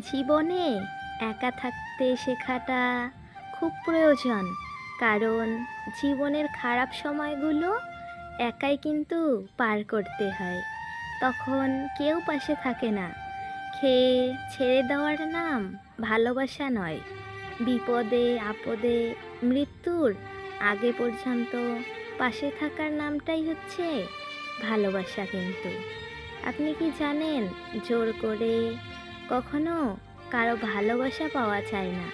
জীবনে একা থাকতে শেখাটা খুব প্রয়োজন, কারণ জীবনের খারাপ সময়গুলো একাই কিন্তু পার করতে হয়। তখন কেউ পাশে থাকে না। খেয়ে ছেড়ে দেওয়ার নাম ভালোবাসা নয়। বিপদে, আপদে, মৃত্যুর আগে পর্যন্ত পাশে থাকার নামটাই হচ্ছে ভালোবাসা কিন্তু। আপনি কি জানেন জোর করে কখনো কারও ভালোবাসা পাওয়া যায় না।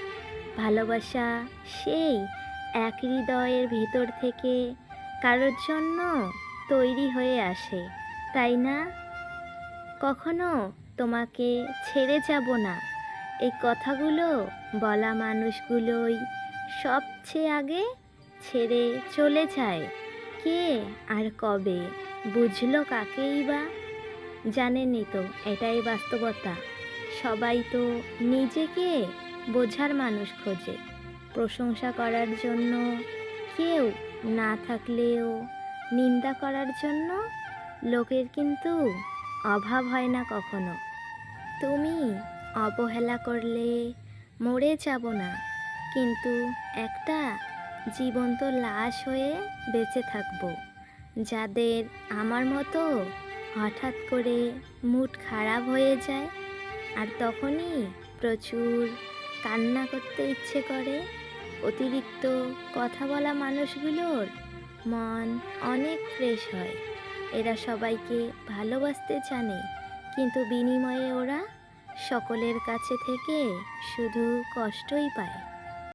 ভালোবাসা সেই এক হৃদয়ের ভেতর থেকে কারোর জন্য তৈরি হয়ে আসে, তাই না? কখনো তোমাকে ছেড়ে যাব না। এই কথাগুলো বলা মানুষগুলোই সবচেয়ে আগে ছেড়ে চলে যায়। কে আর কবে? বুঝলো কাকেই বা? জানেনই তো, এটাই বাস্তবতা। সবাই তো নিজেকে বোঝার মানুষ খোঁজে। প্রশংসা করার জন্য কেউ না থাকলেও নিন্দা করার জন্য লোকের কিন্তু অভাব হয় না কখনো। তুমি অবহেলা করলে মরে যাব না, কিন্তু একটা জীবন্ত লাশ হয়ে বেঁচে থাকব। যাদের আমার মতো হঠাৎ করে মুড খারাপ হয়ে যায় আর তখনই প্রচুর কান্না করতে ইচ্ছে করে। অতিরিক্ত কথা বলা মানুষগুলোর মন অনেক ফ্রেশ হয়। এরা সবাইকে ভালোবাসতে জানে, কিন্তু বিনিময়ে ওরা সকলের কাছে থেকে শুধু কষ্টই পায়।